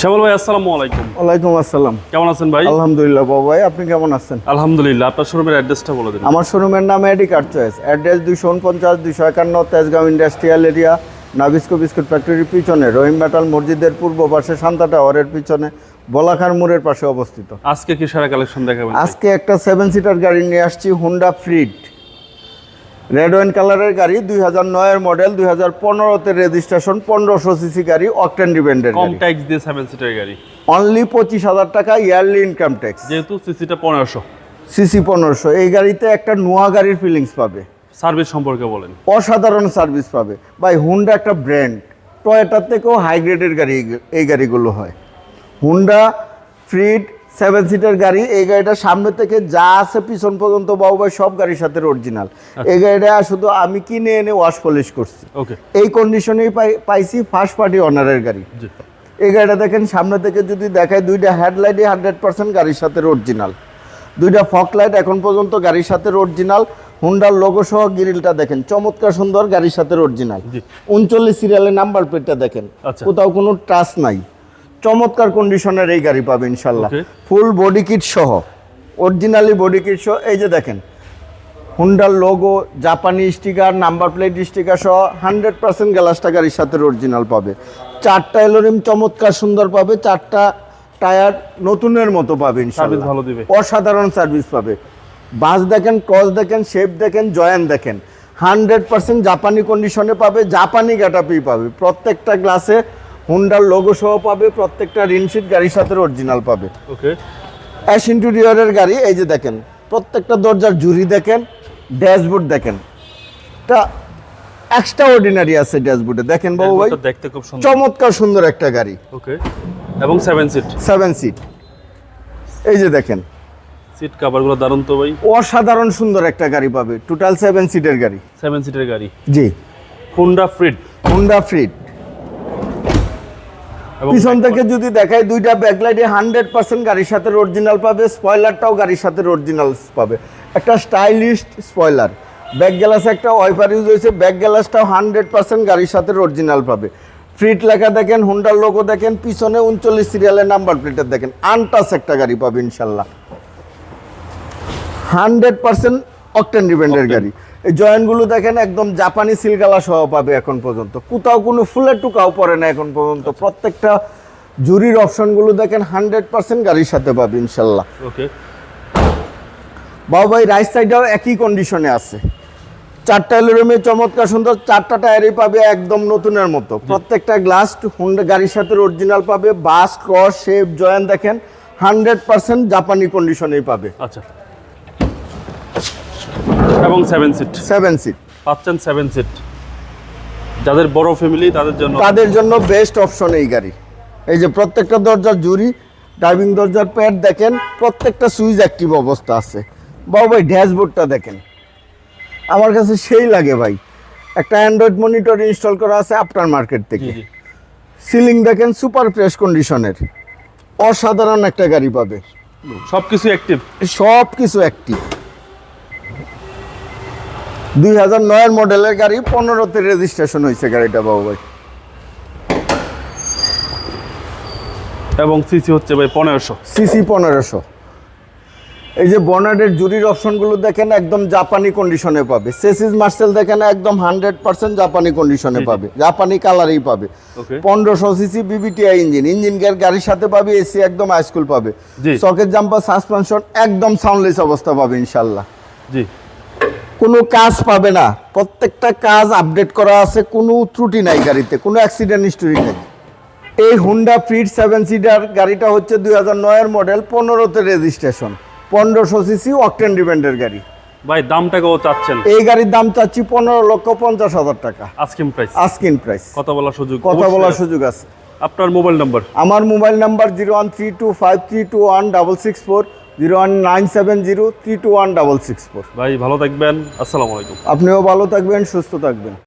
শ্যামল ভাই আসসালামু আলাইকুম। ওয়ালাইকুম আসসালাম। কেমন আছেন ভাই? আলহামদুলিল্লাহ বাবু ভাই আপনি কেমন আছেন? আলহামদুলিল্লাহ আপনার শোরুমের অ্যাড্রেসটা বলে দিন। আমার শোরুমের নাম এডি কার্ড চয়েস অ্যাড্রেস দুশো উনপঞ্চাশ দুশো একান্ন Tejgaon industrial area Nabisco biscuit ফ্যাক্টরির পিছনে রহিম মেটাল মসজিদের পূর্ব পাশে শান্তা টাওয়ারের পিছনে বলাখার মোড়ের পাশে অবস্থিত। আজকে কি সারা কালেকশন দেখাবেন আজকে একটা সেভেন সিটার গাড়ি নিয়ে আসছি হুন্ডা ফ্রিড রেড ওয়াইন কালারের গাড়ি দুই হাজার নয়ের মডেল দুই হাজার পনেরোতে রেজিস্ট্রেশন পনেরোশো সিসি গাড়ি অকটেন ডিপেন্ডের কম ট্যাক্স দিয়ে সেভেন সিটার গাড়ি। অনলি পঁচিশ হাজার টাকা ইয়ারলি ইনকাম ট্যাক্স যেহেতু সিসিটা পনেরোশো। সিসি পনেরোশো। এই গাড়িতে একটা নোয়া গাড়ির ফিলিংস পাবে। সার্ভিস সম্পর্কে বলেন। অসাধারণ সার্ভিস পাবে। ভাই হুন্ডা একটা ব্র্যান্ড টয়েটার থেকেও হাই গ্রেডের গাড়ি এই- এই গাড়িগুলো হয়। হুন্ডা ফ্রিড সেভেন সিটার গাড়ি এই গাড়িটা সামনে থেকে যা আছে পিছন পর্যন্ত বাবু ভাই সব গাড়ির সাথে অরিজিনাল এই গাড়িটা শুধু আমি কিনে এনে ওয়াশ পলিশ করছি। এই কন্ডিশনেই পাই পাইছি ফার্স্ট পার্টি অনারের গাড়ি। এই গাড়িটা দেখেন সামনে থেকে যদি দেখায় দুইটা হেডলাইটই হান্ড্রেড পার্সেন্ট গাড়ির সাথে অরিজিনাল দুইটা ফক লাইট এখন পর্যন্ত গাড়ির সাথে অরিজিনাল হুন্ডার লোগো সহ গ্রিলটা দেখেন চমৎকার সুন্দর গাড়ির সাথে অরিজিনাল উনচল্লিশ সিরিয়ালের নাম্বার প্লেটটা দেখেন। আচ্ছা। কোথাও কোনো টাচ নাই। চমৎকার কন্ডিশনের এই গাড়ি পাবে ইনশাল্লাহ ফুল বডি কিট সহ। অরিজিনালি বডি কিট সহ এই যে দেখেন হুন্ডার লোগো জাপানি স্টিকার নাম্বার প্লেট স্টিকার সহ হান্ড্রেড পার্সেন্ট গ্লাসটা গাড়ির সাথে অরিজিনাল পাবে। চারটা এলোরিম চমৎকার সুন্দর পাবে চারটা টায়ার নতুনের মতো পাবে ইনশাল্লাহ ভালো দিবে। অসাধারণ সার্ভিস পাবে। বাস দেখেন ক্রস দেখেন শেপ দেখেন জয়ান দেখেন। হান্ড্রেড পার্সেন্ট জাপানি কন্ডিশনে পাবে জাপানি গ্যাটাপি পাবে। প্রত্যেকটা গ্লাসে হুন্ডার লোগো সহ পাবে প্রত্যেকটা রিনশিট গাড়ির সাথে অরিজিনাল পাবে। ওকে অ্যাশ ইন্টেরিয়রের গাড়ি এই যে দেখেন প্রত্যেকটা দরজার জুরি দেখেন ড্যাশবোর্ড দেখেন। এটা এক্সট্রা অর্ডিনারি আছে ড্যাশবোর্ডে। দেখেন বাবু ভাই দেখতে খুব সুন্দর। চমৎকার সুন্দর একটা গাড়ি। ওকে এবং সেভেন সিট সেভেন সিট এই যে দেখেন। সিট কাভারগুলো দারুণ তো ভাই। অসাধারণ সুন্দর একটা গাড়ি পাবে। টোটাল সেভেন সিটের গাড়ি। সেভেন সিটের গাড়ি। জি। হুন্ডা ফ্রিড হুন্ডা এবং পিছন থেকে যদি দেখায় দুইটা ব্যাকলাইটে হান্ড্রেড পার্সেন্ট গাড়ির সাথে অরিজিনাল পাবে স্পয়লারটাও গাড়ির সাথে অরিজিনাল পাবে। একটা স্টাইলিস্ট স্পয়লার ব্যাক গ্লাস একটা ওয়াইপার ইউজ হয়েছে ব্যাক গ্লাসটাও হান্ড্রেড পার্সেন্ট গাড়ির সাথে অরিজিনাল পাবে। ফ্রিট লেখা দেখেন হুন্ডার লোগো দেখেন পিছনে উনচল্লিশ সিরিয়ালের নাম্বার প্লেটের দেখেন আনটাস একটা গাড়ি পাবে ইনশাল্লাহ। হান্ড্রেড পার্সেন্ট অকটেন ডিপেন্ডের গাড়ি। এই জয়েন্টগুলো দেখেন একদম জাপানি সিলগালা সহ পাবে এখন পর্যন্ত। কোথাও কোনো ফুলের টুকাও পড়ে না এখন পর্যন্ত। প্রত্যেকটা জুরির অপশনগুলো দেখেন হান্ড্রেড পার্সেন্ট গাড়ির সাথে পাবে ইনশাল্লাহ। ওকে। বাবু ভাই রাইট সাইডটাও একই কন্ডিশনে আছে। চারটা এলোরুমে চমৎকার সুন্দর চারটা টায়ারই পাবে একদম নতুনের মতো। প্রত্যেকটা গ্লাস হুন্ডা গাড়ির সাথে অরিজিনাল পাবে বাস ক্রস শেপ জয়েন দেখেন হান্ড্রেড পার্সেন্ট জাপানি কন্ডিশনেই পাবে। আচ্ছা। এবং সেভেন সিট সেভেন সিট পাচ্ছেন সেভেন সিট যাদের বড় ফ্যামিলি তাদের জন্য তাদের জন্য বেস্ট অপশন এই গাড়ি। এই যে প্রত্যেকটা দরজার জুরি ড্রাইভিং দরজার প্যাড দেখেন প্রত্যেকটা সুইচ অ্যাক্টিভ অবস্থা আছে। বাবু ভাই ড্যাশবোর্ডটা দেখেন। আমার কাছে সেই লাগে ভাই। একটা অ্যান্ড্রয়েড মনিটর ইনস্টল করা আছে আফটার মার্কেট থেকে সিলিং দেখেন সুপার ফ্রেশ কন্ডিশনের অসাধারণ একটা গাড়ি পাবে। সব কিছু অ্যাক্টিভ সব কিছু অ্যাক্টিভ দুই হাজার নয়ের মডেলের গাড়ি পনেরোতে রেজিস্ট্রেশন হয়েছে গাড়িটা বাবু ভাই। এবং সিসি হচ্ছে ভাই পনেরোশো। সিসি পনেরোশো। এই যে বনার্ডের জুরির অপশনগুলো দেখেন একদম জাপানি কন্ডিশনে পাবে। সেসিস মার্সেল দেখেন একদম হান্ড্রেড পার্সেন্ট জাপানি কন্ডিশনে। পাবে। জাপানি কালারেই পাবে। পনেরোশো CC VVTI engine engine gear গাড়ির সাথে পাবে এসি একদম হাইস্কুল পাবে। সকেট জাম্পার সাসপেনশন একদম সাউন্ডলেস অবস্থা পাবে ইনশাল্লাহ জি। কোনো কাজ পাবে না। প্রত্যেকটা কাজ আপডেট করা আছে কোনো ত্রুটি নাই গাড়িতে কোনো অ্যাক্সিডেন্ট হিস্টোরি নেই। এই হুন্ডা ফিট সেভেন সিটার গাড়িটা হচ্ছে দুই হাজার নয়ের মডেল পনেরোতে রেজিস্ট্রেশন পনেরোশো সিসি অকটেন ডিপেন্ডের গাড়ি। ভাই দামটা কত চাচ্ছেন? এই গাড়ির দাম চাচ্ছি পনেরো লক্ষ পঞ্চাশ হাজার টাকা। আস্কিং প্রাইস আস্কিন প্রাইস কথা বলার সুযোগ কথা বলার সুযোগ আছে। আপনার মোবাইল নাম্বার আমার mobile number zero one three two five three two one double six four zero one nine seven zero three two one double six four. ভাই ভালো থাকবেন। আসসালামু আলাইকুম। আপনিও ভালো থাকবেন সুস্থ থাকবেন।